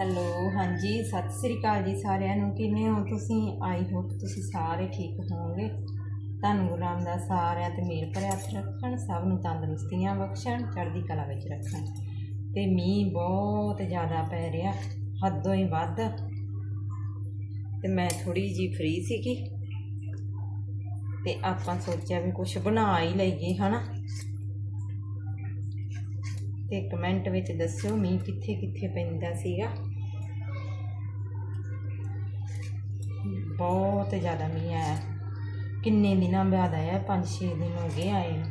Hello, ਹਾਂਜੀ, ਸਤਿ ਸ੍ਰੀ ਅਕਾਲ ਜੀ ਸਾਰਿਆਂ ਨੂੰ। ਕਿਵੇਂ ਹੋ ਤੁਸੀਂ? ਆਈ ਹੋਪ ਤੁਸੀਂ ਸਾਰੇ ਠੀਕ ਹੋਵੋਗੇ। ਤੁਹਾਨੂੰ ਗੁਰੂ ਰਾਮਦਾਸ ਸਾਰਿਆਂ ਤੇ ਮੇਰ ਭਰਿਆ ਹੱਥ ਰੱਖਣ, ਸਭ ਨੂੰ ਤੰਦਰੁਸਤੀਆਂ ਬਖਸ਼ਣ, ਚੜ੍ਹਦੀ ਕਲਾ ਵਿੱਚ ਰੱਖਣ। ਤੇ ਮੀਂਹ ਬਹੁਤ ਜ਼ਿਆਦਾ ਪੈ ਰਿਹਾ, ਹੱਦੋਂ ਹੀ ਵੱਧ। ਤੇ ਮੈਂ ਥੋੜੀ ਜੀ ਫ੍ਰੀ ਸੀਗੀ। ਤੇ ਆਪਾਂ ਸੋਚਿਆ ਵੀ ਕੁਝ ਬਣਾ ਹੀ ਲਈਏ, ਹਨਾ? ਤੇ ਕਮੈਂਟ ਵਿੱਚ ਦੱਸਿਓ ਮੀਂਹ ਕਿੱਥੇ ਕਿੱਥੇ ਪੈਂਦਾ ਸੀਗਾ। ਬਹੁਤ ਜ਼ਿਆਦਾ ਮੀਂਹ ਆਇਆ ਕਿੰਨੇ ਦਿਨਾਂ ਬਾਅਦ ਆਇਆ 5-6 ਦਿਨ ਹੋ ਗਏ ਆਏ ਨੂੰ।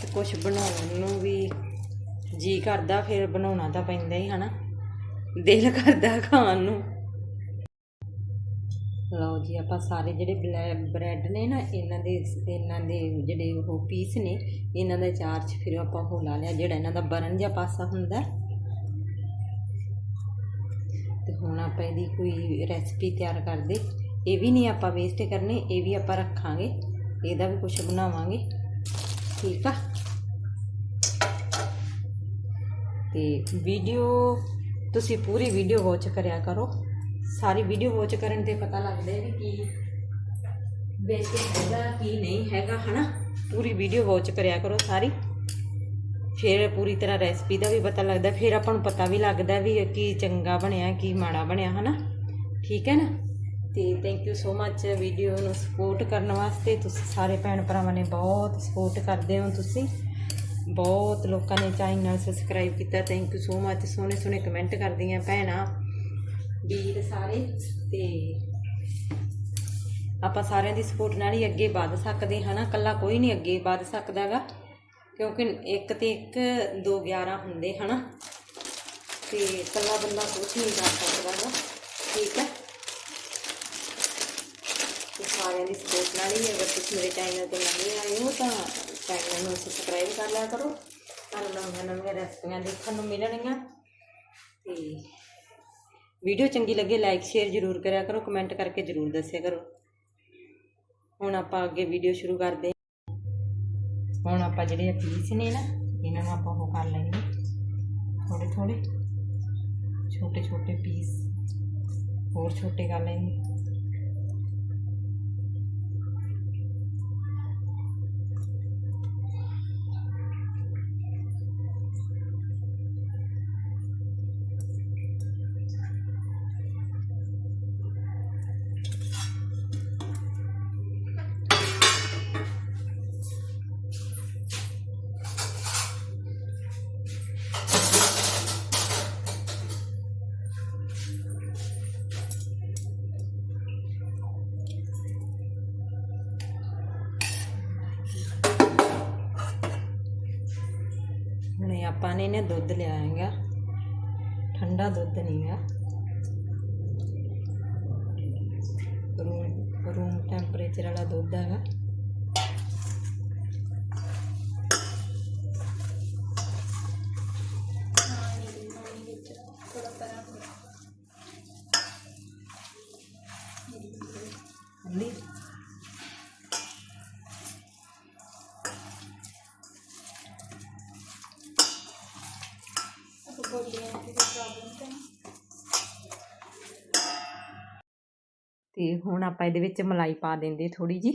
ਤੇ ਕੁਝ ਬਣਾਉਣ ਨੂੰ ਵੀ ਜੀ ਕਰਦਾ, ਫਿਰ ਬਣਾਉਣਾ ਤਾਂ ਪੈਂਦਾ ਹੀ, ਹਨਾ? ਦਿਲ ਕਰਦਾ ਖਾਣ ਨੂੰ। ਲਓ ਜੀ, ਆਪਾਂ ਸਾਰੇ ਜਿਹੜੇ ਬ੍ਰੈਡ ਨੇ ਨਾ, ਇਹਨਾਂ ਦੇ ਇਹਨਾਂ ਦੇ ਜਿਹੜੇ ਉਹ ਪੀਸ ਨੇ, ਇਹਨਾਂ ਦਾ ਚਾਰ ਚ ਫਿਰ ਆਪਾਂ ਉਹ ਲਾ ਲਿਆ, ਜਿਹੜਾ ਇਹਨਾਂ ਦਾ ਬਰਨ ਜਿਹਾ ਪਾਸਾ ਹੁੰਦਾ। ਹੁਣ ਆਪਾਂ ਇਹਦੀ ਕੋਈ ਰੈਸਪੀ ਤਿਆਰ ਕਰਦੇ। ਇਹ ਵੀ ਨਹੀਂ ਆਪਾਂ ਵੇਸਟ ਕਰਨੇ, ਇਹ ਵੀ ਆਪਾਂ ਰੱਖਾਂਗੇ। ਇਹਦਾ ਵੀ ਕੁਝ ਬਣਾਵਾਂਗੇ। ਠੀਕ ਆ? ਤੇ ਵੀਡੀਓ ਤੁਸੀਂ ਪੂਰੀ ਵੀਡੀਓ ਵਾਚ ਕਰਿਆ ਕਰੋ। ਸਾਰੀ ਵੀਡੀਓ ਵਾਚ ਕਰਨ ਤੇ ਪਤਾ ਲੱਗਦਾ ਹੈ ਵੀ ਕੀ ਵੇਸਟ ਹੈਗਾ, ਕੀ ਨਹੀਂ ਹੈਗਾ, ਹਨਾ? ਪੂਰੀ ਵੀਡੀਓ ਵਾਚ ਕਰਿਆ ਕਰੋ ਸਾਰੀ। ਫਿਰ ਪੂਰੀ ਤਰ੍ਹਾਂ ਰੈਸਪੀ ਦਾ ਵੀ ਪਤਾ ਲੱਗਦਾ, ਫਿਰ ਆਪਾਂ ਨੂੰ ਪਤਾ ਵੀ ਲੱਗਦਾ ਵੀ ਕੀ ਚੰਗਾ ਬਣਿਆ, ਕੀ ਮਾੜਾ ਬਣਿਆ, ਹਨਾ? ਠੀਕ ਹੈ ਨਾ? ਤੇ thank you so much video ਨੂੰ ਸਪੋਰਟ ਕਰਨ ਵਾਸਤੇ। ਤੁਸੀਂ ਸਾਰੇ ਭੈਣ ਭਰਾਵਾਂ ਨੇ ਬਹੁਤ ਸਪੋਰਟ ਕਰਦੇ ਹੋ ਤੁਸੀਂ। ਬਹੁਤ ਲੋਕਾਂ ਨੇ ਚੈਨਲ ਸਬਸਕ੍ਰਾਈਬ ਕੀਤਾ। ਥੈਂਕ ਯੂ ਸੋ ਮੱਚ ਸੋਹਣੇ ਸੋਹਣੇ ਕਮੈਂਟ ਕਰਦੀਆਂ ਭੈਣਾਂ, ਵੀਰ ਸਾਰੇ। ਤੇ ਆਪਾਂ ਸਾਰਿਆਂ ਦੀ ਸਪੋਰਟ ਨਾਲ ਹੀ ਅੱਗੇ ਵਧ ਸਕਦੇ ਹਨਾ? ਕੱਲਾ ਕੋਈ ਨਹੀਂ ਅੱਗੇ ਵਧ ਸਕਦਾਗਾ। ਕਿਉਂਕਿ ਇੱਕ ਤੇ ਇੱਕ 2 11 ਹੁੰਦੇ ਹਨਾ। ਤੇ ਇਕੱਲਾ ਬੰਦਾ ਕੁਝ ਨਹੀਂ ਕਰ ਸਕਦਾਗਾ ਠੀਕ ਹੈ। ਤੇ ਸਾਰਿਆਂ ਦੀ ਸਪੋਰਟ ਨਾਲ ਹੀ ਅਗਰ ਤੁਸੀਂ ਮੇਰੇ ਚੈਨਲ ਤੇ ਨਵੇਂ ਆਏ ਹੋ ਤਾਂ ਚੈਨਲ ਨੂੰ ਸਬਸਕ੍ਰਾਈਬ ਕਰ ਲਿਆ ਕਰੋ। ਤੁਹਾਨੂੰ ਨਵੀਆਂ ਨਵੀਆਂ ਰੈਸਪੀਆਂ ਦੇਖਣ ਨੂੰ ਮਿਲਣਗੀਆਂ। ਤੇ ਵੀਡੀਓ ਚੰਗੀ ਲੱਗੇ ਲਾਈਕ ਸ਼ੇਅਰ ਜ਼ਰੂਰ ਕਰਿਆ ਕਰੋ। ਕਮੈਂਟ ਕਰਕੇ ਜ਼ਰੂਰ ਦੱਸਿਆ ਕਰੋ। ਹੁਣ ਆਪਾਂ ਅੱਗੇ ਵੀਡੀਓ ਸ਼ੁਰੂ ਕਰਦੇ ਹੁਣ ਆਪਾਂ ਜਿਹੜੇ ਪੀਸ ਨੇ ਨਾ, ਇਹਨਾਂ ਨੂੰ ਆਪਾਂ ਉਹ ਕਰ ਲੈਣੇ ਥੋੜੇ ਥੋੜੇ ਛੋਟੇ ਛੋਟੇ ਪੀਸ ਹੋਰ ਛੋਟੇ ਕਰ ਲੈਣੇ ਆਪਾਂ ਨੇ ਇਹਨੇ ਦੁੱਧ ਲਿਆ ਹੈਗਾ। ਠੰਡਾ ਦੁੱਧ ਨਹੀਂ ਹੈ ਰੂਮ ਰੂਮ ਟੈਂਪਰੇਚਰ ਵਾਲਾ ਦੁੱਧ ਹੈਗਾ ਹਾਂਜੀ ਤੇ ਹੁਣ ਆਪਾਂ ਇਹਦੇ ਵਿੱਚ ਮਲਾਈ ਪਾ ਦਿੰਦੇ ਥੋੜੀ ਜੀ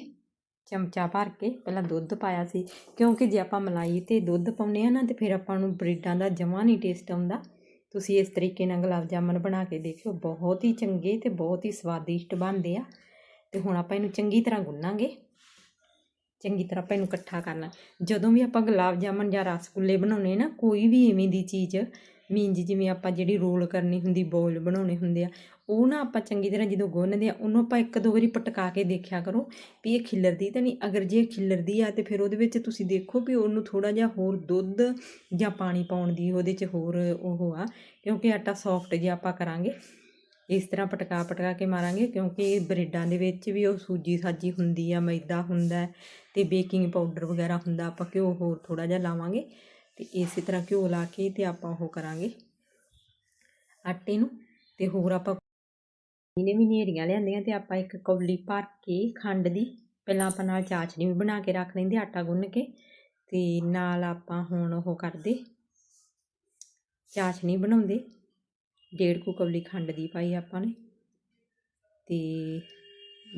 ਚਮਚਾ ਭਰ ਕੇ, ਪਹਿਲਾਂ ਦੁੱਧ ਪਾਇਆ ਸੀ, ਕਿਉਂਕਿ ਜੇ ਆਪਾਂ ਮਲਾਈ ਤੇ ਦੁੱਧ ਪਾਉਂਦੇ ਆ ਨਾ, ਤੇ ਫਿਰ ਆਪਾਂ ਨੂੰ ਬਰੀਡਾਂ ਦਾ ਜਮਾਂ ਨਹੀਂ ਟੇਸਟ ਆਉਂਦਾ। ਤੁਸੀਂ ਇਸ ਤਰੀਕੇ ਨਾਲ ਗੁਲਾਬ ਜਾਮਨ ਬਣਾ ਕੇ ਦੇਖਿਓ, ਬਹੁਤ ਹੀ ਚੰਗੇ ਤੇ ਬਹੁਤ ਹੀ ਸਵਾਦਿਸ਼ਟ ਬਣਦੇ ਆ। ਤੇ ਹੁਣ ਆਪਾਂ ਇਹਨੂੰ ਚੰਗੀ ਤਰ੍ਹਾਂ ਗੁੰਨਾਂਗੇ। ਚੰਗੀ ਤਰ੍ਹਾਂ ਆਪਾਂ ਇਹਨੂੰ ਇਕੱਠਾ ਕਰਨਾ। ਜਦੋਂ ਵੀ ਆਪਾਂ ਗੁਲਾਬ ਜਾਮਨ ਜਾਂ ਰਸਗੁੱਲੇ ਬਣਾਉਣੇ ਨਾ, ਕੋਈ ਵੀ ਐਵੇਂ ਦੀ ਚੀਜ਼ ਮੀਨਜ ਜਿਵੇਂ ਆਪਾਂ ਜਿਹੜੀ ਰੋਲ ਕਰਨੀ ਹੁੰਦੀ, ਬੋਲ ਬਣਾਉਣੇ ਹੁੰਦੇ ਆ, ਉਹ ਨਾ ਆਪਾਂ ਚੰਗੀ ਤਰ੍ਹਾਂ ਜਦੋਂ ਗੁੰਨਦੇ ਆ, ਉਹਨੂੰ ਆਪਾਂ ਇੱਕ ਦੋ ਵਾਰੀ ਪਟਕਾ ਕੇ ਦੇਖਿਆ ਕਰੋ ਵੀ ਇਹ ਖਿਲਰਦੀ ਤਾਂ ਨਹੀਂ। ਅਗਰ ਜੇ ਇਹ ਖਿੱਲਰਦੀ ਆ ਤੇ ਫਿਰ ਉਹਦੇ ਵਿੱਚ ਤੁਸੀਂ ਦੇਖੋ ਵੀ ਉਹਨੂੰ ਥੋੜਾ ਜਿਹਾ ਹੋਰ ਦੁੱਧ ਜਾਂ ਪਾਣੀ ਪਾਉਣ ਦੀ ਉਹਦੇ 'ਚ ਹੋਰ ਉਹ ਆ, ਕਿਉਂਕਿ ਆਟਾ ਸੌਫਟ ਜਿਹਾ ਆਪਾਂ ਕਰਾਂਗੇ। ਇਸ ਤਰ੍ਹਾਂ ਪਟਕਾ ਪਟਕਾ ਕੇ ਮਾਰਾਂਗੇ, ਕਿਉਂਕਿ ਇਹ ਬ੍ਰੈਡਾਂ ਦੇ ਵਿੱਚ ਵੀ ਉਹ ਸੂਜੀ ਸਾਜੀ ਹੁੰਦੀ ਆ, ਮੈਦਾ ਹੁੰਦਾ ਹੈ ਤੇ ਬੇਕਿੰਗ ਪਾਊਡਰ ਵਗੈਰਾ ਹੁੰਦਾ, ਆਪਾਂ ਘਿਓ ਹੋਰ ਥੋੜਾ ਜਿਹਾ ਲਾਵਾਂਗੇ ਤੇ ਇਸੇ ਤਰ੍ਹਾਂ ਘਿਓ ਲਾ ਕੇ ਤੇ ਆਪਾਂ ਉਹ ਕਰਾਂਗੇ ਆਟੇ ਨੂੰ ਤੇ ਹੋਰ ਆਪਾਂ ਇਹਨੇ ਵੀ ਨੇਰੀਆਂ ਲਿਆਂਦੀਆਂ ਤੇ ਆਪਾਂ ਇੱਕ ਕੌਲੀ ਭਰ ਕੇ ਖੰਡ ਦੀ, ਪਹਿਲਾਂ ਆਪਾਂ ਨਾਲ ਚਾਚਣੀ ਵੀ ਬਣਾ ਕੇ ਰੱਖ ਲੈਂਦੇ ਆਟਾ ਗੁੰਨ ਕੇ ਤੇ ਨਾਲ ਆਪਾਂ ਹੁਣ ਉਹ ਕਰਦੇ ਚਾਸ਼ਨੀ ਬਣਾਉਂਦੇ ਡੇਢ ਕੁ ਕੌਲੀ ਖੰਡ ਦੀ ਪਾਈ ਆਪਾਂ ਨੇ ਤੇ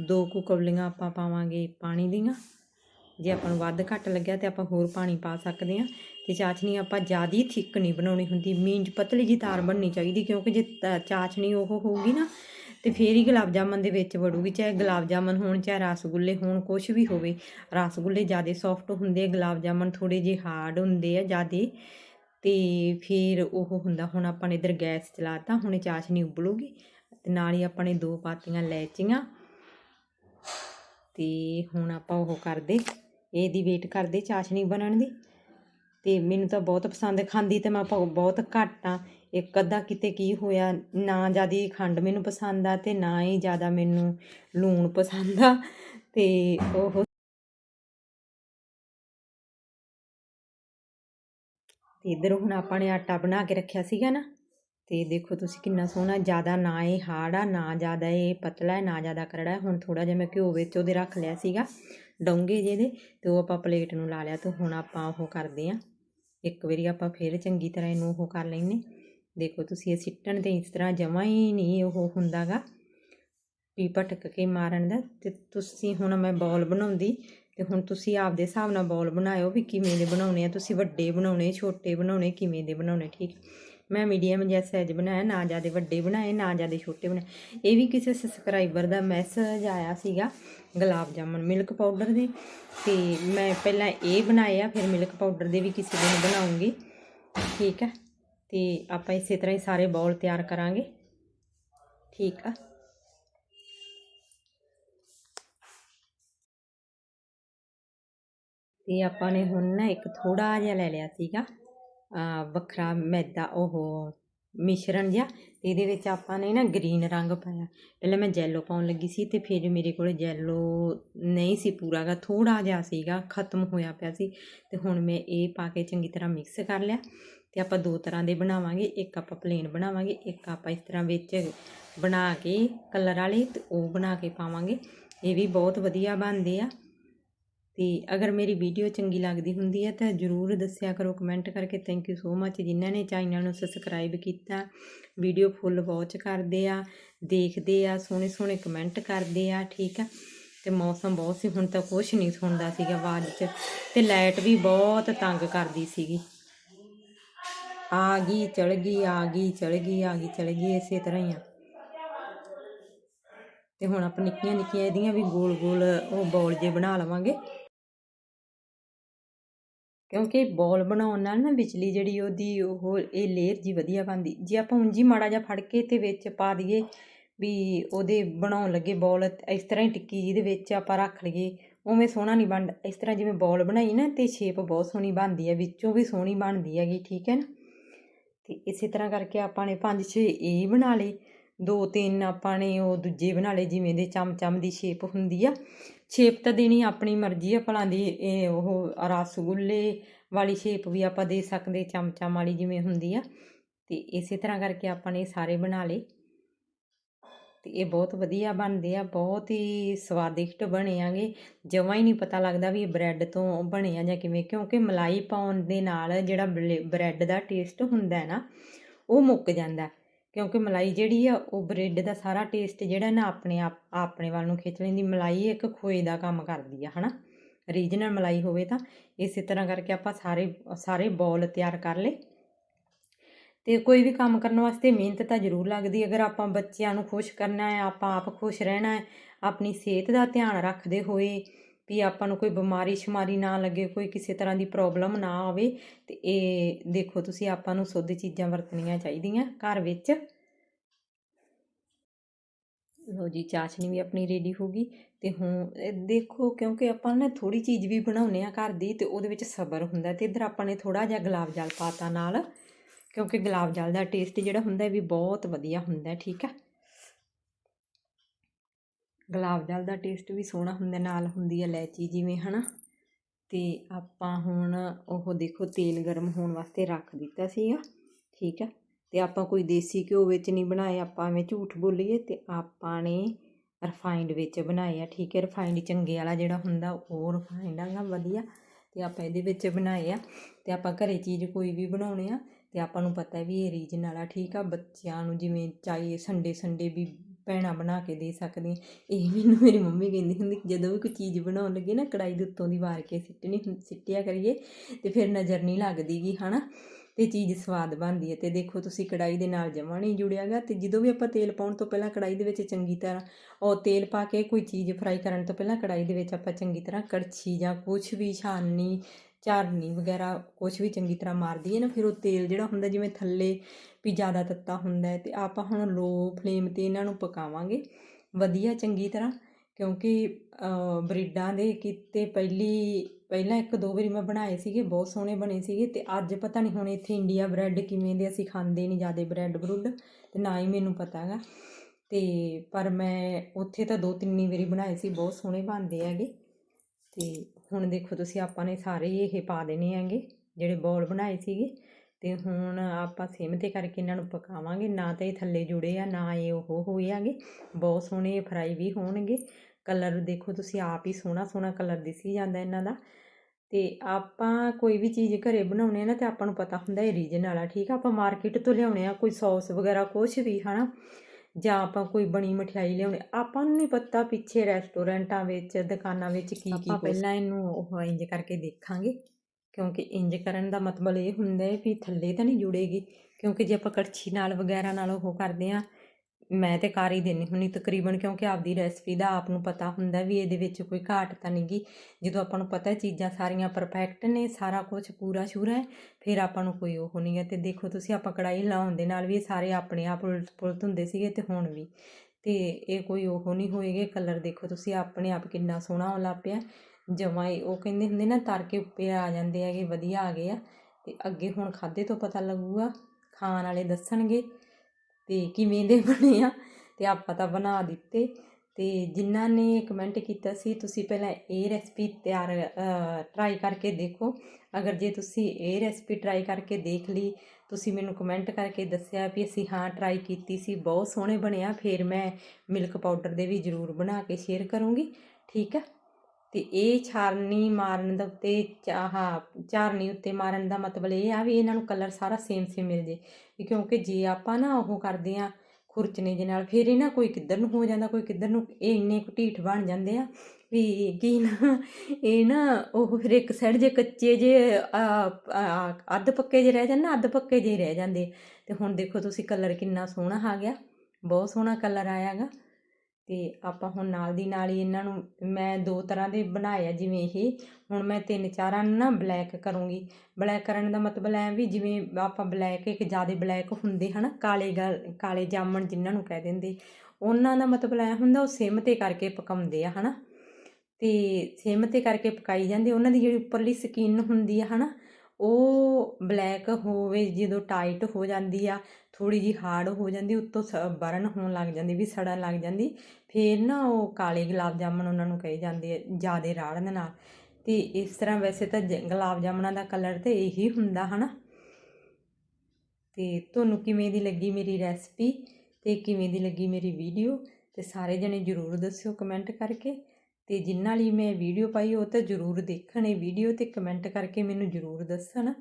ਦੋ ਕੁ ਕੌਲੀਆਂ ਆਪਾਂ ਪਾਵਾਂਗੇ ਪਾਣੀ ਦੀਆਂ। ਜੇ ਆਪਾਂ ਨੂੰ ਵੱਧ ਘੱਟ ਲੱਗਿਆ ਤੇ ਆਪਾਂ ਹੋਰ ਪਾਣੀ ਪਾ ਸਕਦੇ ਹਾਂ। ਤੇ ਚਾਸ਼ਨੀ ਆਪਾਂ ਜ਼ਿਆਦੀ ਥਿੱਕ ਨਹੀਂ ਬਣਾਉਣੀ ਹੁੰਦੀ। ਮੀਂਜ ਪਤਲੀ ਜੀ ਤਾਰ ਬਣਨੀ ਚਾਹੀਦੀ ਕਿਉਂਕਿ ਜੇ ਤ- ਚਾਸ਼ਨੀ ਉਹ ਹੋਊਗੀ ਨਾ ਤੇ ਫੇਰ ਹੀ ਗੁਲਾਬ ਜਾਮਨ ਦੇ ਵਿੱਚ ਵੜੂਗੀ। ਚਾਹੇ ਗੁਲਾਬ ਜਾਮਨ ਹੋਣ, ਚਾਹੇ ਰਸਗੁੱਲੇ ਹੋਣ ਕੁਝ ਵੀ ਹੋਵੇ। ਰਸਗੁੱਲੇ ਜ਼ਿਆਦਾ ਸੌਫਟ ਹੁੰਦੇ ਆ, ਗੁਲਾਬ ਜਾਮਨ ਥੋੜੇ ਜਿਹੇ ਹਾਰਡ ਹੁੰਦੇ ਆ, ਜ਼ਿਆਦੇ ਅਤੇ ਫਿਰ ਉਹ ਹੁੰਦਾ, ਹੁਣ ਆਪਾਂ ਨੇ ਇਧਰ ਗੈਸ ਚਲਾਤਾ, ਹੁਣ ਇਹ ਚਾਸ਼ਨੀ ਉਬਲੂਗੀ ਅਤੇ ਨਾਲ ਹੀ ਆਪਾਂ ਨੇ ਦੋ ਪਾਤੀਆਂ ਲੈਚੀਆਂ ਤੇ ਹੁਣ ਆਪਾਂ ਉਹ ਕਰਦੇ, ਇਹਦੀ ਵੇਟ ਕਰਦੇ ਚਾਸ਼ਨੀ ਬਣਨ ਦੀ। ਤੇ ਮੈਨੂੰ ਤਾਂ ਬਹੁਤ ਪਸੰਦ ਖਾਂਦੀ ਤੇ ਮੈਂ ਪ- ਬਹੁਤ ਘੱਟ ਆ ਇੱਕ ਅੱਧਾ ਕਿਤੇ ਕੀ ਹੋਇਆ, ਨਾ ਜਿਆਦੀ ਖੰਡ ਮੈਨੂੰ ਪਸੰਦ ਆ ਤੇ ਨਾ ਹੀ ਜ਼ਿਆਦਾ ਮੈਨੂੰ ਲੂਣ ਪਸੰਦ ਆ ਤੇ ਉਹ ਤੇ ਇਧਰ ਹੁਣ ਆਪਾਂ ਨੇ ਆਟਾ ਬਣਾ ਕੇ ਰੱਖਿਆ ਸੀਗਾ ਨਾ, ਤੇ ਦੇਖੋ ਤੁਸੀਂ ਕਿੰਨਾ ਸੋਹਣਾ ਜ਼ਿਆਦਾ ਨਾ ਇਹ ਹਾਰਡ ਆ, ਨਾ ਜ਼ਿਆਦਾ ਇਹ ਪਤਲਾ ਹੈ, ਨਾ ਜ਼ਿਆਦਾ ਕਰੜਾ ਹੈ। ਹੁਣ ਥੋੜਾ ਜਿਹਾ ਮੈਂ ਘਿਓ ਵਿੱਚ ਉਹਦੇ ਰੱਖ ਲਿਆ ਸੀਗਾ, ਡੋਂਗੇ ਜਿਹਦੇ ਤੇ ਉਹ ਆਪਾਂ ਪਲੇਟ ਨੂੰ ਲਾ ਲਿਆ ਤੇ ਹੁਣ ਆਪਾਂ ਉਹ ਕਰਦੇ ਆ ਇੱਕ ਵਾਰੀ ਆਪਾਂ ਫਿਰ ਚੰਗੀ ਤਰ੍ਹਾਂ ਇਹਨੂੰ ਉਹ ਕਰ ਲੈਨੇ ਦੇਖੋ ਤੁਸੀਂ ਇਹ ਸਿੱਟਣ ਤੇ ਇਸ ਤਰ੍ਹਾਂ ਜਮਾ ਹੀ ਨਹੀਂ ਉਹ ਹੁੰਦਾਗਾ, ਵੀ ਭਟਕ ਕੇ ਮਾਰਨ ਦਾ। ਤੇ ਤੁਸੀਂ ਹੁਣ ਮੈਂ ਬੋਲ ਬਣਾਉਂਦੀ ਤੇ ਹੁਣ ਤੁਸੀਂ ਆਪਦੇ ਹਿਸਾਬ ਨਾਲ ਬੋਲ ਬਣਾਇਓ ਵੀ ਕਿਵੇਂ ਦੇ ਬਣਾਉਣੇ ਆ। ਤੁਸੀਂ ਵੱਡੇ ਬਣਾਉਣੇ, ਛੋਟੇ ਬਣਾਉਣੇ, ਕਿਵੇਂ ਦੇ ਬਣਾਉਣੇ, ਠੀਕ? ਮੈਂ ਮੀਡੀਅਮ ਜਿਹਾ ਸਾਈਜ਼ ਬਣਾਇਆ, ਨਾ ਜ਼ਿਆਦਾ ਵੱਡੇ ਬਣਾਏ, ਨਾ ਜ਼ਿਆਦਾ ਛੋਟੇ ਬਣਾਏ। ਇਹ ਵੀ ਕਿਸੇ ਸਬਸਕ੍ਰਾਈਬਰ ਦਾ ਮੈਸੇਜ ਆਇਆ ਸੀਗਾ ਗੁਲਾਬ ਜਾਮਨ ਮਿਲਕ ਪਾਊਡਰ ਦੇ। ਤੇ ਮੈਂ ਪਹਿਲਾਂ ਇਹ ਬਣਾਏ ਆ, ਫਿਰ ਮਿਲਕ ਪਾਊਡਰ ਦੇ ਵੀ ਕਿਸੇ ਦਿਨ ਬਣਾਉਂਗੀ। ਠੀਕ ਹੈ ਤੇ ਆਪਾਂ ਇਸੇ ਤਰ੍ਹਾਂ ਹੀ ਸਾਰੇ ਬੋਲ ਤਿਆਰ ਕਰਾਂਗੇ। ਠੀਕ ਆ? ਅਤੇ ਆਪਾਂ ਨੇ ਹੁਣ ਨਾ ਇੱਕ ਥੋੜ੍ਹਾ ਜਿਹਾ ਲੈ ਲਿਆ ਸੀਗਾ ਵੱਖਰਾ ਮੈਦਾ ਉਹ ਮਿਸ਼ਰਣ ਜਿਹਾ ਤੇ ਇਹਦੇ ਵਿੱਚ ਆਪਾਂ ਨੇ ਨਾ ਗ੍ਰੀਨ ਰੰਗ ਪਾਇਆ। ਪਹਿਲਾਂ ਮੈਂ ਜੈਲੋ ਪਾਉਣ ਲੱਗੀ ਸੀ ਅਤੇ ਫਿਰ ਮੇਰੇ ਕੋਲ ਜੈਲੋ ਨਹੀਂ ਸੀ ਪੂਰਾ ਗਾ, ਥੋੜ੍ਹਾ ਜਿਹਾ ਸੀਗਾ, ਖਤਮ ਹੋਇਆ ਪਿਆ ਸੀ ਅਤੇ ਹੁਣ ਮੈਂ ਇਹ ਪਾ ਕੇ ਚੰਗੀ ਤਰ੍ਹਾਂ ਮਿਕਸ ਕਰ ਲਿਆ ਅਤੇ ਆਪਾਂ ਦੋ ਤਰ੍ਹਾਂ ਦੇ ਬਣਾਵਾਂਗੇ, ਇੱਕ ਆਪਾਂ ਪਲੇਨ ਬਣਾਵਾਂਗੇ, ਇੱਕ ਆਪਾਂ ਇਸ ਤਰ੍ਹਾਂ ਵਿੱਚ ਬਣਾ ਕੇ ਕਲਰ ਵਾਲੇ ਤੇ ਉਹ ਬਣਾ ਕੇ ਪਾਵਾਂਗੇ। ਇਹ ਵੀ ਬਹੁਤ ਵਧੀਆ ਬਣਦੇ ਆ। ਤੇ ਅਗਰ ਮੇਰੀ ਵੀਡੀਓ ਚੰਗੀ ਲੱਗਦੀ ਹੁੰਦੀ ਹੈ ਤਾਂ ਜਰੂਰ ਦੱਸਿਆ ਕਰੋ ਕਮੈਂਟ ਕਰਕੇ। ਥੈਂਕ ਯੂ ਸੋ ਮੱਚ ਜਿਨ੍ਹਾਂ ਨੇ ਚੈਨਲ ਨੂੰ ਸਬਸਕ੍ਰਾਈਬ ਕੀਤਾ। ਵੀਡੀਓ ਫੁੱਲ ਵਾਚ ਕਰਦੇ ਆ, ਦੇਖਦੇ ਆ, ਸੋਹਣੇ ਸੋਹਣੇ ਕਮੈਂਟ ਕਰਦੇ ਆ, ਠੀਕ ਆ? ਤੇ ਮੌਸਮ ਬਹੁਤ ਸੀ, ਹੁਣ ਤਾਂ ਕੁਝ ਨਹੀਂ ਸੁਣਦਾ ਸੀਗਾ ਆਵਾਜ਼ 'ਚ। ਤੇ ਲਾਈਟ ਵੀ ਬਹੁਤ ਤੰਗ ਕਰਦੀ ਸੀਗੀ। ਆ ਗਈ, ਚਲ ਗਈ, ਆ ਗਈ, ਚਲ ਗਈ, ਆ ਗਈ, ਚਲ ਗਈ, ਇਸੇ ਤਰ੍ਹਾਂ ਹੀ ਆ। ਤੇ ਹੁਣ ਆਪਾਂ ਨਿੱਕੀਆਂ ਨਿੱਕੀਆਂ ਇਹਦੀਆਂ ਵੀ ਗੋਲ ਗੋਲ ਉਹ ਬੋਲ ਜੇ ਬਣਾ ਲਵਾਂਗੇ। ਕਿਉਂਕਿ ਬੋਲ ਬਣਾਉਣ ਨਾਲ ਨਾ ਵਿਚਲੀ ਜਿਹੜੀ ਉਹਦੀ ਉਹ ਇਹ ਲੇਅਰ ਜੀ ਵਧੀਆ ਬਣਦੀ। ਜੇ ਆਪਾਂ ਉਂਝ ਹੀ ਮਾੜਾ ਜਿਹਾ ਫੜ ਕੇ ਤੇ ਵਿੱਚ ਪਾ ਦਈਏ ਵੀ ਉਹਦੇ ਬਣਾਉਣ ਲੱਗੇ ਬੋਲ ਇਸ ਤਰ੍ਹਾਂ ਹੀ ਟਿੱਕੀ ਜਿਹਦੇ ਵਿੱਚ ਆਪਾਂ ਰੱਖ ਲਈਏ, ਉਵੇਂ ਸੋਹਣਾ ਨਹੀਂ ਬਣਦਾ। ਇਸ ਤਰ੍ਹਾਂ ਜਿਵੇਂ ਬੋਲ ਬਣਾਈ ਨਾ ਤੇ ਸ਼ੇਪ ਬਹੁਤ ਸੋਹਣੀ ਬਣਦੀ ਹੈ ਵਿੱਚੋਂ ਵੀ ਸੋਹਣੀ ਬਣਦੀ ਹੈਗੀ, ਠੀਕ ਹੈ ਨਾ? ਤੇ ਇਸੇ ਤਰ੍ਹਾਂ ਕਰਕੇ ਆਪਾਂ ਨੇ ਪੰਜ ਛੇ ਇਹ ਬਣਾ ਲਏ। ਦੋ ਤਿੰਨ ਆਪਾਂ ਨੇ ਉਹ ਦੂਜੇ ਬਣਾ ਲਏ, ਜਿਵੇਂ ਦੇ ਚਮਚਮ ਦੀ ਸ਼ੇਪ ਹੁੰਦੀ ਆ। ਸ਼ੇਪ ਤਾਂ ਦੇਣੀ ਆਪਣੀ ਮਰਜ਼ੀ ਆ, ਭਲਾਂ ਦੀ ਇਹ ਉਹ ਰਸਗੁੱਲੇ ਵਾਲੀ ਸ਼ੇਪ ਵੀ ਆਪਾਂ ਦੇ ਸਕਦੇ ਚਮਚਮ ਵਾਲੀ ਜਿਵੇਂ ਹੁੰਦੀ ਆ। ਤੇ ਇਸੇ ਤਰ੍ਹਾਂ ਕਰਕੇ ਆਪਾਂ ਨੇ ਸਾਰੇ ਬਣਾ ਲਏ। ਤੇ ਇਹ ਬਹੁਤ ਵਧੀਆ ਬਣਦੇ ਆ, ਬਹੁਤ ਹੀ ਸਵਾਦਿਸ਼ਟ ਬਣੇ ਆਗੇ। ਜਮਾਂ ਹੀ ਨਹੀਂ ਪਤਾ ਲੱਗਦਾ ਵੀ ਇਹ ਬ੍ਰੈਡ ਤੋਂ ਬਣੇ ਆ ਜਾਂ ਕਿਵੇਂ, ਕਿਉਂਕਿ ਮਲਾਈ ਪਾਉਣ ਦੇ ਨਾਲ ਜਿਹੜਾ ਬ੍ਰੈਡ ਦਾ ਟੇਸਟ ਹੁੰਦਾ ਹੈ ਨਾ, ਉਹ ਮੁੱਕ ਜਾਂਦਾ। ਕਿਉਂਕਿ ਮਲਾਈ ਜਿਹੜੀ ਆ, ਉਹ ਬ੍ਰੈਡ ਦਾ ਸਾਰਾ ਟੇਸਟ ਜਿਹੜਾ ਨਾ ਆਪਣੇ ਆਪ, ਆਪਣੇ ਵੱਲ ਨੂੰ ਖਿੱਚ ਲੈਂਦੀ। ਮਲਾਈ ਇੱਕ ਖੋਏ ਦਾ ਕੰਮ ਕਰਦੀ ਆ, ਹਨਾ? ਰੀਜਨਲ ਮਲਾਈ ਹੋਵੇ ਤਾਂ। ਇਸੇ ਤਰ੍ਹਾਂ ਕਰਕੇ ਆਪਾਂ ਸਾਰੇ ਸਾਰੇ ਬੋਲ ਤਿਆਰ ਕਰ ਲਏ। ਤੇ ਕੋਈ ਵੀ ਕੰਮ ਕਰਨ ਵਾਸਤੇ ਮਿਹਨਤ ਤਾਂ ਜ਼ਰੂਰ ਲੱਗਦੀ ਅਗਰ ਆਪਾਂ ਬੱਚਿਆਂ ਨੂੰ ਖੁਸ਼ ਕਰਨਾ ਹੈ, ਆਪਾਂ ਆਪ ਖੁਸ਼ ਰਹਿਣਾ ਹੈ, ਆਪਣੀ ਸਿਹਤ ਦਾ ਧਿਆਨ ਰੱਖਦੇ ਹੋਏ ਵੀ ਆਪਾਂ ਨੂੰ ਕੋਈ ਬਿਮਾਰੀ ਸ਼ਮਾਰੀ ਨਾ ਲੱਗੇ, ਕੋਈ ਕਿਸੇ ਤਰ੍ਹਾਂ ਦੀ ਪ੍ਰੋਬਲਮ ਨਾ ਆਵੇ, ਤੇ ਇਹ ਦੇਖੋ ਤੁਸੀਂ ਆਪਾਂ ਨੂੰ ਸੁੱਧ ਚੀਜ਼ਾਂ ਵਰਤਣੀਆਂ ਚਾਹੀਦੀਆਂ ਘਰ ਵਿੱਚ। ਲੋ ਜੀ, ਚਾਸ਼ਨੀ ਵੀ ਆਪਣੀ ਰੈਡੀ ਹੋ ਗਈ ਤੇ ਹੁਣ ਦੇਖੋ ਕਿਉਂਕਿ ਆਪਾਂ ਨਾ ਥੋੜੀ ਚੀਜ਼ ਵੀ ਬਣਾਉਨੇ ਆ ਘਰ ਦੀ ਤੇ ਉਹਦੇ ਵਿੱਚ ਸਬਰ ਹੁੰਦਾ ਤੇ ਇਧਰ ਆਪਾਂ ਨੇ ਥੋੜਾ ਜਿਹਾ ਗੁਲਾਬ ਜਲ ਪਾਤਾ ਨਾਲ, ਕਿਉਂਕਿ ਗੁਲਾਬ ਜਲ ਦਾ ਟੇਸਟ ਜਿਹੜਾ ਹੁੰਦਾ ਵੀ ਬਹੁਤ ਵਧੀਆ ਹੁੰਦਾ, ਠੀਕ ਹੈ ਗੁਲਾਬ ਜਲ ਦਾ ਟੇਸਟ ਵੀ ਸੋਹਣਾ ਹੁੰਦਾ, ਨਾਲ ਹੁੰਦੀ ਹੈ ਇਲਾਇਚੀ ਜਿਵੇਂ, ਹਨਾ? ਤੇ ਆਪਾਂ ਹੁਣ ਉਹ ਦੇਖੋ, ਤੇਲ ਗਰਮ ਹੋਣ ਵਾਸਤੇ ਰੱਖ ਦਿੱਤਾ ਸੀਗਾ, ਠੀਕ ਆ? ਤੇ ਆਪਾਂ ਕੋਈ ਦੇਸੀ ਘਿਓ ਵਿੱਚ ਨਹੀਂ ਬਣਾਏ, ਆਪਾਂ ਐਵੇਂ ਝੂਠ ਬੋਲੀਏ ਤੇ ਆਪਾਂ ਨੇ ਰਿਫਾਈਨਡ ਵਿੱਚ ਬਣਾਏ ਆ, ਠੀਕ ਹੈ ਰਿਫਾਈਨਡ ਚੰਗੇ ਵਾਲਾ ਜਿਹੜਾ ਹੁੰਦਾ, ਉਹ ਰਿਫਾਈਨਡ ਆਗਾ, ਵਧੀਆ। ਤੇ ਆਪਾਂ ਇਹਦੇ ਵਿੱਚ ਬਣਾਏ ਆ, ਤੇ ਆਪਾਂ ਘਰੇ ਚੀਜ਼ ਕੋਈ ਵੀ ਬਣਾਉਣੇ ਆ, ਤੇ ਆਪਾਂ ਨੂੰ ਪਤਾ ਵੀ ਇਹ ਰੀਜਨ ਵਾਲਾ ਠੀਕ ਆ? ਬੱਚਿਆਂ ਨੂੰ ਜਿਵੇਂ ਚਾਹੀਏ ਸੰਡੇ ਸੰਡੇ ਵੀ ਭੈਣਾਂ ਬਣਾ ਕੇ ਦੇ ਸਕਦੀਆਂ ਇਹ ਮੈਨੂੰ ਮੇਰੀ ਮੰਮੀ ਕਹਿੰਦੀ ਹੁੰਦੀ ਜਦੋਂ ਵੀ ਕੋਈ ਚੀਜ਼ ਬਣਾਉਣ ਲੱਗੇ ਨਾ ਕੜਾਈ ਦੇ ਉੱਤੋਂ ਦੀ ਵਾਰ ਕੇ ਸਿੱਟਣੀ ਹੁੰ- ਸਿੱਟਿਆ ਕਰੀਏ ਤੇ ਫਿਰ ਨਜ਼ਰ ਨਹੀਂ ਲੱਗਦੀ ਗੀ, ਹਨਾ? ਤੇ ਚੀਜ਼ ਸਵਾਦ ਬਣਦੀ ਹੈ। ਤੇ ਦੇਖੋ ਤੁਸੀਂ ਕੜਾਈ ਦੇ ਨਾਲ ਜਮਾਂ ਨਹੀਂ ਜੁੜਿਆਗਾ ਤੇ ਜਦੋਂ ਵੀ ਆਪਾਂ ਤੇਲ ਪਾਉਣ ਤੋਂ ਪਹਿਲਾਂ ਕੜਾਈ ਦੇ ਵਿੱਚ ਚੰਗੀ ਤਰ੍ਹਾਂ ਉਹ ਤੇਲ ਪਾ ਕੇ ਕੋਈ ਚੀਜ਼ ਫਰਾਈ ਕਰਨ ਤੋਂ ਪਹਿਲਾਂ ਕੜਾਈ ਦੇ ਵਿੱਚ ਆਪਾਂ ਚੰਗੀ ਤਰ੍ਹਾਂ ਕੜਛੀ ਜਾਂ ਕੁਛ ਵੀ ਛਾਨਣੀ ਝਾਰਨੀ ਵਗੈਰਾ ਕੁਛ ਵੀ ਚੰਗੀ ਤਰ੍ਹਾਂ ਮਾਰਦੀ ਹੈ ਨਾ ਫਿਰ ਉਹ ਤੇਲ ਜਿਹੜਾ ਹੁੰਦਾ ਜਿਵੇਂ ਥੱਲੇ ਵੀ ਜ਼ਿਆਦਾ ਤੱਤਾ ਹੁੰਦਾ ਹੈ ਤੇ ਆਪਾਂ ਹੁਣ ਲੋ ਫਲੇਮ ਤੇ ਇਹਨਾਂ ਨੂੰ ਪਕਾਵਾਂਗੇ। ਵਧੀਆ ਚੰਗੀ ਤਰ੍ਹਾਂ ਕਿਉਂਕਿ ਅ, ਬਰੀਡਾਂ ਦੇ ਕੀਤੇ ਪਹਿਲੀ ਪਹਿਲਾਂ ਇੱਕ ਦੋ ਵਾਰੀ ਮੈਂ ਬਣਾਏ ਸੀਗੇ ਬਹੁਤ ਸੋਹਣੇ ਬਣੇ ਸੀਗੇ ਤੇ ਅੱਜ ਪਤਾ ਨਹੀਂ ਹੁਣ ਇੱਥੇ ਇੰਡੀਆ ਬ੍ਰੈਡ ਕਿਵੇਂ ਦੇ ਅਸੀਂ ਖਾਂਦੇ ਨਹੀਂ ਜ਼ਿਆਦਾ ਬ੍ਰੈਡ ਬਰੁੱਡ ਤੇ ਨਾ ਹੀ ਮੈਨੂੰ ਪਤਾ ਹੈਗਾ। ਤੇ ਪਰ ਮੈਂ ਉੱਥੇ ਤਾਂ ਦੋ ਤਿੰਨ ਵਾਰੀ ਬਣਾਏ ਸੀ ਬਹੁਤ ਸੋਹਣੇ ਬਣਦੇ ਹੈਗੇ ਤੇ ਹੁਣ ਦੇਖੋ ਤੁਸੀਂ, ਆਪਾਂ ਨੇ ਸਾਰੇ ਹੀ ਇਹ ਪਾ ਦੇਣੇ ਹੈਗੇ, ਜਿਹੜੇ ਬੋਲ ਬਣਾਏ ਸੀਗੇ। ਤੇ ਹੁਣ ਆਪਾਂ ਸਿਮ ਤੇ ਕਰਕੇ ਇਹਨਾਂ ਨੂੰ ਪਕਾਵਾਂਗੇ। ਨਾ ਤਾਂ ਇਹ ਥੱਲੇ ਜੁੜੇ ਆ, ਨਾ ਇਹ ਉਹ ਹੋਏ ਹੈਗੇ। ਬਹੁਤ ਸੋਹਣੇ ਫਰਾਈ ਵੀ ਹੋਣਗੇ। ਕਲਰ ਦੇਖੋ ਤੁਸੀਂ, ਆਪ ਹੀ ਸੋਹਣਾ ਸੋਹਣਾ ਕਲਰ ਦਿਸੀ ਜਾਂਦਾ ਇਹਨਾਂ ਦਾ। ਤੇ ਆਪਾਂ ਕੋਈ ਵੀ ਚੀਜ਼ ਘਰੇ ਬਣਾਉਣੇ ਆ ਨਾ, ਤੇ ਆਪਾਂ ਨੂੰ ਪਤਾ ਹੁੰਦਾ ਇਹ ਰੀਜਨ ਵਾਲਾ ਠੀਕ ਆ? ਆਪਾਂ ਮਾਰਕੀਟ ਤੋਂ ਲਿਆਉਣੇ ਆ, ਕੋਈ ਸੌਸ ਵਗੈਰਾ ਕੁਝ ਵੀ, ਹਨਾ? ਜਾਂ ਆਪਾਂ ਕੋਈ ਬਣੀ ਮਠਿਆਈ ਲਿਆਉਣੇ ਆਪਾਂ ਨੂੰ ਨਹੀਂ ਪਤਾ ਪਿੱਛੇ ਰੈਸਟੋਰੈਂਟਾਂ ਵਿੱਚ ਦੁਕਾਨਾਂ ਵਿੱਚ ਕੀ ਕੀ ਪਹਿਲਾਂ ਇਹਨੂੰ ਉਹ ਇੰਜ ਕਰਕੇ ਦੇਖਾਂਗੇ ਕਿਉਂਕਿ ਇੰਜ ਕਰਨ ਦਾ ਮਤਲਬ ਇਹ ਹੁੰਦਾ ਹੈ ਵੀ ਥੱਲੇ ਤਾਂ ਨਹੀਂ ਜੁੜੇਗੀ ਕਿਉਂਕਿ ਜੇ ਆਪਾਂ ਕੜਛੀ ਨਾਲ ਵਗੈਰਾ ਨਾਲ ਉਹ ਕਰਦੇ ਆ ਮੈਂ ਤੇ ਕਰ ਹੀ ਦੇਣੀ ਹੁੰਨੀ ਤਕਰੀਬਨ, ਕਿਉਂਕਿ ਆਪਦੀ ਰੈਸਪੀ ਦਾ ਆਪ ਨੂੰ ਪਤਾ ਹੁੰਦਾ ਵੀ ਇਹਦੇ ਵਿੱਚ ਕੋਈ ਘਾਟ ਤਾਂ ਨਹੀਂਗੀ ਜਦੋਂ ਆਪਾਂ ਨੂੰ ਪਤਾ ਚੀਜ਼ਾਂ ਸਾਰੀਆਂ ਪਰਫੈਕਟ ਨੇ, ਸਾਰਾ ਕੁਝ ਪੂਰਾ ਸ਼ੂਰਾ ਹੈ, ਫਿਰ ਆਪਾਂ ਨੂੰ ਕੋਈ ਉਹ ਨਹੀਂ ਹੈ। ਤੇ ਦੇਖੋ ਤੁਸੀਂ ਆਪਾਂ ਕੜਾਈ ਲਾਉਣ ਦੇ ਨਾਲ ਵੀ ਇਹ ਸਾਰੇ ਆਪਣੇ ਆਪ ਉਲਟ ਪੁਲਟ ਹੁੰਦੇ ਸੀਗੇ ਤੇ ਹੁਣ ਵੀ। ਤੇ ਇਹ ਕੋਈ ਉਹ ਨਹੀਂ ਹੋਏਗੇ। ਕਲਰ ਦੇਖੋ ਤੁਸੀਂ, ਆਪਣੇ ਆਪ ਕਿੰਨਾ ਸੋਹਣਾ ਆਉਣ ਲੱਗ ਪਿਆ। ਜਮਾਂ ਉਹ ਕਹਿੰਦੇ ਹੁੰਦੇ ਨਾ ਤਰ ਕੇ ਉੱਪਰ ਆ ਜਾਂਦੇ ਹੈਗੇ, ਵਧੀਆ ਆ ਗਏ ਆ। ਤੇ ਅੱਗੇ ਹੁਣ ਖਾਦੇ ਤੋਂ ਪਤਾ ਲੱਗੂਗਾ, ਖਾਣ ਵਾਲੇ ਦੱਸਣਗੇ। ਤੇ ਕਿਵੇਂ ਦੇ ਬਣੇ ਆ, ਤੇ ਆਪਾਂ ਤਾਂ ਬਣਾ ਦਿੱਤੇ। ਤੇ ਜਿਨ੍ਹਾਂ ਨੇ ਕਮੈਂਟ ਕੀਤਾ ਸੀ, ਤੁਸੀਂ ਪਹਿਲਾਂ ਇਹ ਰੈਸਪੀ ਤਿਆਰ ਟਰਾਈ ਕਰਕੇ ਦੇਖੋ। ਅਗਰ ਜੇ ਤੁਸੀਂ ਇਹ ਰੈਸਪੀ ਟਰਾਈ ਕਰਕੇ ਦੇਖ ਲਈ, ਤੁਸੀਂ ਮੈਨੂੰ ਕਮੈਂਟ ਕਰਕੇ ਦੱਸਿਆ ਵੀ ਅਸੀਂ ਹਾਂ ਟਰਾਈ ਕੀਤੀ ਸੀ, ਬਹੁਤ ਸੋਹਣੇ ਬਣਿਆ ਫਿਰ ਮੈਂ ਮਿਲਕ ਪਾਊਡਰ ਦੇ ਵੀ ਜ਼ਰੂਰ ਬਣਾ ਕੇ ਸ਼ੇਅਰ ਕਰੂੰਗੀ। ਠੀਕ ਹੈ ਤੇ ਇਹ ਛਾਰਨੀ ਮਾਰਨ ਦੇ ਉੱਤੇ ਚਾਹ, ਝਾਰਨੀ ਉੱਤੇ ਮਾਰਨ ਦਾ ਮਤਲਬ ਇਹ ਆ ਵੀ ਇਹਨਾਂ ਨੂੰ ਕਲਰ ਸਾਰਾ ਸੇਮ ਸੇਮ ਮਿਲ ਜੇ। ਵੀ ਕਿਉਂਕਿ ਜੇ ਆਪਾਂ ਨਾ ਉਹ ਕਰਦੇ ਆ ਖੁਰਚਨੇ ਦੇ ਨਾਲ, ਫਿਰ ਇਹ ਨਾ ਕੋਈ ਕਿੱਧਰ ਨੂੰ ਹੋ ਜਾਂਦਾ, ਕੋਈ ਕਿੱਧਰ ਨੂੰ ਇਹ ਇੰਨੇ ਕੁ ਢੀਠ ਬਣ ਜਾਂਦੇ ਆ ਵੀ ਕੀ ਨਾ, ਇਹ ਨਾ ਉਹ ਫਿਰ ਇੱਕ ਸਾਈਡ ਜੇ ਕੱਚੇ ਜੇ ਅੱਧ ਪੱਕੇ ਜੇ ਰਹਿ ਜਾਂਦੇ ਨਾ ਅੱਧ ਪੱਕੇ ਜੇ ਰਹਿ ਜਾਂਦੇ। ਤੇ ਹੁਣ ਦੇਖੋ ਤੁਸੀਂ ਕਲਰ ਕਿੰਨਾ ਸੋਹਣਾ ਆ ਗਿਆ, ਬਹੁਤ ਸੋਹਣਾ ਕਲਰ ਆਇਆਗਾ ਅਤੇ ਆਪਾਂ ਹੁਣ ਨਾਲ ਦੀ ਨਾਲ ਹੀ ਇਹਨਾਂ ਨੂੰ ਮੈਂ ਦੋ ਤਰ੍ਹਾਂ ਦੇ ਬਣਾਏ ਆ, ਜਿਵੇਂ ਇਹ। ਹੁਣ ਮੈਂ ਤਿੰਨ ਚਾਰਾਂ ਨੂੰ ਨਾ ਬਲੈਕ ਕਰੂੰਗੀ। ਬਲੈਕ ਕਰਨ ਦਾ ਮਤਲਬ ਐ ਵੀ ਜਿਵੇਂ ਆਪਾਂ ਬਲੈਕ ਇੱਕ ਜ਼ਿਆਦਾ ਬਲੈਕ ਹੁੰਦੇ ਹਨਾ, ਕਾਲੇ ਗਲ ਕਾਲੇ ਜਾਮਣ ਜਿਨ੍ਹਾਂ ਨੂੰ ਕਹਿ ਦਿੰਦੇ। ਉਹਨਾਂ ਦਾ ਮਤਲਬ ਐ ਹੁੰਦਾ, ਉਹ ਸਿਮ ਤੇ ਕਰਕੇ ਪਕਾਉਂਦੇ ਆ, ਹਨਾ। ਤੇ ਸਿਮ ਤੇ ਕਰਕੇ ਪਕਾਈ ਜਾਂਦੇ, ਉਹਨਾਂ ਦੀ ਜਿਹੜੀ ਉੱਪਰਲੀ ਸਕਿਨ ਹੁੰਦੀ ਆ, ਹਨਾ, ਉਹ ਬਲੈਕ ਹੋਵੇ, ਜਦੋਂ ਟਾਈਟ ਹੋ ਜਾਂਦੀ ਆ ਥੋੜੀ ਜੀ ਹਾਰਡ ਹੋ ਜਾਂਦੀ, ਉੱਤੋਂ ਬਰਨ ਹੋਣ ਲੱਗ ਜਾਂਦੀ, ਵੀ ਸੜਨ ਲੱਗ ਜਾਂਦੀ। ਫਿਰ ਨਾ ਉਹ ਕਾਲੇ ਗੁਲਾਬ ਜਾਮਣ ਉਹਨਾਂ ਨੂੰ ਕਹੇ ਜਾਂਦੇ ਆ, ਜਿਆਦੇ ਰਾੜਨ ਨਾਲ। ਤੇ ਇਸ ਤਰ੍ਹਾਂ ਵੈਸੇ ਤਾਂ ਜ- ਗੁਲਾਬ ਜਾਮਣਾਂ ਦਾ ਕਲਰ ਤੇ ਇਹੀ ਹੁੰਦਾ, ਹਨਾ? ਤੇ ਤੁਹਾਨੂੰ ਕਿਵੇਂ ਦੀ ਲੱਗੀ ਮੇਰੀ ਰੈਸਪੀ ਤੇ ਕਿਵੇਂ ਦੀ ਲੱਗੀ ਮੇਰੀ ਵੀਡੀਓ ਤੇ ਸਾਰੇ ਜਣੇ ਜਰੂਰ ਦੱਸਿਓ ਕਮੈਂਟ ਕਰਕੇ। ਤੇ ਜਿਨ੍ਹਾਂ ਲਈ ਮੈਂ ਵੀਡੀਓ ਪਾਈ, ਉਹ ਤਾਂ ਜਰੂਰ ਦੇਖਣ ਇਹ ਵੀਡੀਓ ਤੇ ਕਮੈਂਟ ਕਰਕੇ ਮੈਨੂੰ ਜਰੂਰ ਦੱਸਣ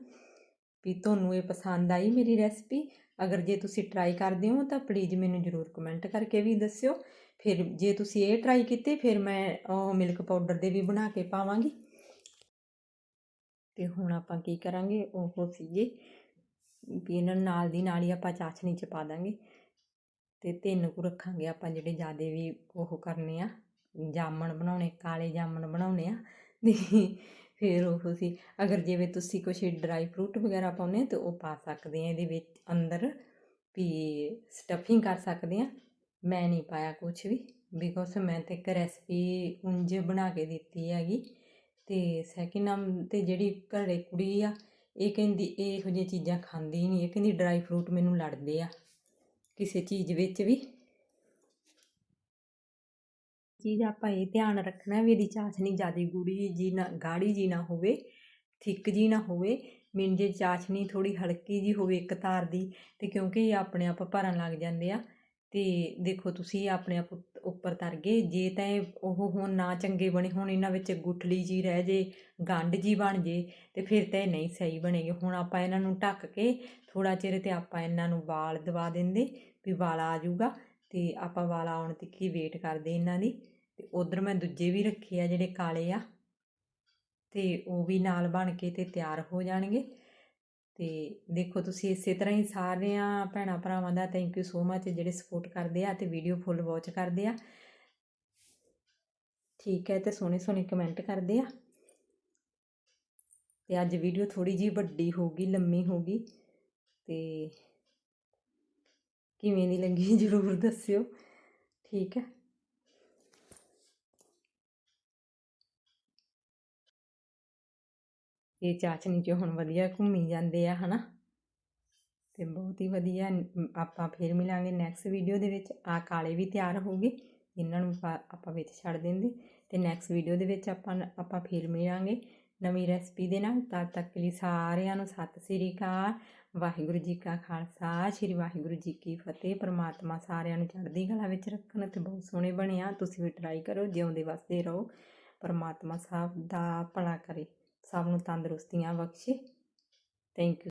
ਵੀ ਤੁਹਾਨੂੰ ਇਹ ਪਸੰਦ ਆਈ ਮੇਰੀ ਰੈਸਪੀ ਅਗਰ ਜੇ ਤੁਸੀਂ ਟਰਾਈ ਕਰਦੇ ਹੋ ਤਾਂ ਪਲੀਜ਼ ਮੈਨੂੰ ਜਰੂਰ ਕਮੈਂਟ ਕਰਕੇ ਵੀ ਦੱਸਿਓ। ਫਿਰ ਜੇ ਤੁਸੀਂ ਇਹ ਟਰਾਈ ਕੀਤੇ, ਫਿਰ ਮੈਂ ਉਹ ਮਿਲਕ ਪਾਊਡਰ ਦੇ ਵੀ ਬਣਾ ਕੇ ਪਾਵਾਂਗੀ। ਤੇ ਹੁਣ ਆਪਾਂ ਕੀ ਕਰਾਂਗੇ? ਉਹ ਸੀਗੇ ਵੀ ਇਹਨਾਂ ਨੂੰ ਨਾਲ ਦੀ ਨਾਲ ਹੀ ਆਪਾਂ ਚਾਸ਼ਨੀ ਚ ਪਾ ਦਾਂਗੇ। ਤੇ ਤਿੰਨ ਕੁ ਰੱਖਾਂਗੇ ਆਪਾਂ ਜਿਹੜੇ ਜ਼ਿਆਦੇ ਵੀ ਉਹ ਕਰਨੇ ਆ। ਜਾਮਣ ਬਣਾਉਣੇ, ਕਾਲੇ ਜਾਮਣ ਬਣਾਉਣੇ ਆ। ਫਿਰ ਉਹ ਸੀ ਅਗਰ ਜਿਵੇਂ ਤੁਸੀਂ ਕੁਛ ਡਰਾਈ ਫਰੂਟ ਵਗੈਰਾ ਪਾਉਨੇ ਤਾਂ ਉਹ ਪਾ ਸਕਦੇ ਆ ਇਹਦੇ ਵਿੱਚ ਅੰਦਰ ਵੀ ਸਟਫਿੰਗ ਕਰ ਸਕਦੇ ਆ। ਮੈਂ ਨਹੀਂ ਪਾਇਆ ਕੁਝ ਵੀ ਬਿਕੋਜ਼ ਮੈਂ ਤੇ ਇੱਕ ਰੈਸਪੀ ਉਂਝ ਬਣਾ ਕੇ ਦਿੱਤੀ ਹੈਗੀ ਤੇ ਸੈਕਿੰਡ ਨੰਬਰ ਤੇ ਜਿਹੜੀ ਘਰੇ ਕੁੜੀ ਆ, ਇਹ ਕਹਿੰਦੀ ਇਹੋ ਜਿਹੀਆਂ ਚੀਜ਼ਾਂ ਖਾਂਦੀ ਨਹੀਂ, ਇਹ ਕਹਿੰਦੀ ਡਰਾਈ ਫਰੂਟ ਮੈਨੂੰ ਲੜਦੇ ਆ। ਕਿਸੇ ਚੀਜ਼ ਵਿੱਚ ਵੀ। ਚੀਜ਼ ਆਪਾਂ ਇਹ ਧਿਆਨ ਰੱਖਣਾ ਵੀ ਇਹਦੀ ਚਾਸ਼ਨੀ ਜ਼ਿਆਦਾ ਗੂੜੀ ਜੀ ਨਾ, ਗਾੜੀ ਜੀ ਨਾ ਹੋਵੇ, ਥਿੱਕ ਜੀ ਨਾ ਹੋਵੇ ਮੀਨ ਜੇ ਚਾਸ਼ਨੀ ਥੋੜੀ ਹਲਕੀ ਜੀ ਹੋਵੇ ਇੱਕ ਤਾਰ ਦੀ, ਤੇ ਕਿਉਂਕਿ ਇਹ ਆਪਣੇ ਆਪ ਭਰਨ ਲੱਗ ਜਾਂਦੇ ਆ, ਤੇ ਦੇਖੋ ਤੁਸੀਂ ਆਪਣੇ ਆਪ ਉੱਪਰ ਤਰ ਗਏ, ਜੇ ਤਾਂ ਇਹ ਉਹ ਹੁਣ ਨਾ ਚੰਗੇ ਬਣੇ, ਹੁਣ ਇਹਨਾਂ ਵਿੱਚ ਗੁਠਲੀ ਜੀ ਰਹਿ ਜੇ, ਗੰਢ ਜੀ ਬਣ ਜੇ, ਤੇ ਫਿਰ ਤਾਂ ਇਹ ਨਹੀਂ ਸਹੀ ਬਣੇਗੇ। ਹੁਣ ਆਪਾਂ ਇਹਨਾਂ ਨੂੰ ਢੱਕ ਕੇ ਥੋੜਾ ਚਿਰ ਤੇ ਆਪਾਂ ਇਹਨਾਂ ਨੂੰ ਵਾਲ ਦਵਾ ਦਿੰਦੇ, ਵੀ ਵਾਲ ਆ ਜਾਊਗਾ, ਤੇ ਆਪਾਂ ਵਾਲ ਆਉਣ ਤੱਕ ਹੀ ਵੇਟ ਕਰਦੇ ਇਹਨਾਂ ਦੀ। ਤੇ ਉਧਰ ਮੈਂ ਦੂਜੇ ਵੀ ਰੱਖੇ ਆ ਜਿਹੜੇ ਕਾਲੇ ਆ। ਤੇ ਉਹ ਵੀ ਨਾਲ ਬਣ ਕੇ ਤੇ ਤਿਆਰ ਹੋ ਜਾਣਗੇ। ਤੇ ਦੇਖੋ ਤੁਸੀਂ ਇਸੇ ਤਰ੍ਹਾਂ ਹੀ ਸਾਰਿਆਂ ਭੈਣਾਂ ਭਰਾਵਾਂ ਦਾ ਥੈਂਕ ਯੂ ਸੋ ਮੱਚ ਜਿਹੜੇ ਸਪੋਰਟ ਕਰਦੇ ਆ ਤੇ ਵੀਡੀਓ ਫੁੱਲ ਵਾਚ ਕਰਦੇ ਆ। ਠੀਕ ਹੈ ਤੇ ਸੋਹਣੇ ਸੋਹਣੇ ਕਮੈਂਟ ਕਰਦੇ ਆ। ਤੇ ਅੱਜ ਵੀਡੀਓ ਥੋੜੀ ਜੀ ਵੱਡੀ ਹੋਊਗੀ ਲੰਮੀ ਹੋਊਗੀ ਤੇ ਕਿਵੇਂ ਦੀ ਲੱਗੀ ਜਰੂਰ ਦੱਸਿਓ। ਠੀਕ ਹੈ। ਇਹ ਚਾਚਨੀ ਚ ਹੁਣ ਵਧੀਆ ਘੁੰਮੀ ਜਾਂਦੇ ਆ, ਹਨਾ? ਤੇ ਬਹੁਤ ਹੀ ਵਧੀਆ। ਆਪਾਂ ਫੇਰ ਮਿਲਾਂਗੇ ਨੈਕਸਟ ਵੀਡੀਓ ਦੇ ਵਿੱਚ। ਆ ਕਾਲੇ ਵੀ ਤਿਆਰ ਹੋ ਗਏ। ਇਹਨਾਂ ਨੂੰ ਪਾ- ਆਪਾਂ ਵਿੱਚ ਛੱਡ ਦਿੰਦੇ। ਤੇ ਨੈਕਸਟ ਵੀਡੀਓ ਦੇ ਵਿੱਚ ਆਪਾਂ ਆਪਾਂ ਫੇਰ ਮਿਲਾਂਗੇ ਨਵੀਂ ਰੈਸਪੀ ਦੇ ਨਾਲ। ਤਦ ਤੱਕ ਲਈ ਸਾਰਿਆਂ ਨੂੰ ਸਤਿ ਸ੍ਰੀ ਅਕਾਲ। ਵਾਹਿਗੁਰੂ ਜੀ ਕਾ ਖਾਲਸਾ। ਸ੍ਰੀ ਵਾਹਿਗੁਰੂ ਜੀ ਕੀ ਫਤਿਹ। ਪ੍ਰਮਾਤਮਾ ਸਾਰਿਆਂ ਨੂੰ ਚੜ੍ਹਦੀ ਕਲਾ ਵਿੱਚ ਰੱਖਣ ਤੇ ਬਹੁਤ ਸੋਹਣੇ ਬਣਿਆ। ਤੁਸੀਂ ਵੀ ਟਰਾਈ ਕਰੋ, ਜਿਉਂਦੇ ਵਸਦੇ ਰਹੋ। ਪ੍ਰਮਾਤਮਾ ਸਾਹਿਬ ਦਾ ਭਲਾ ਕਰੇ। ਸਭ ਨੂੰ ਤੰਦਰੁਸਤੀਆਂ ਬਖਸ਼ੇ। Thank you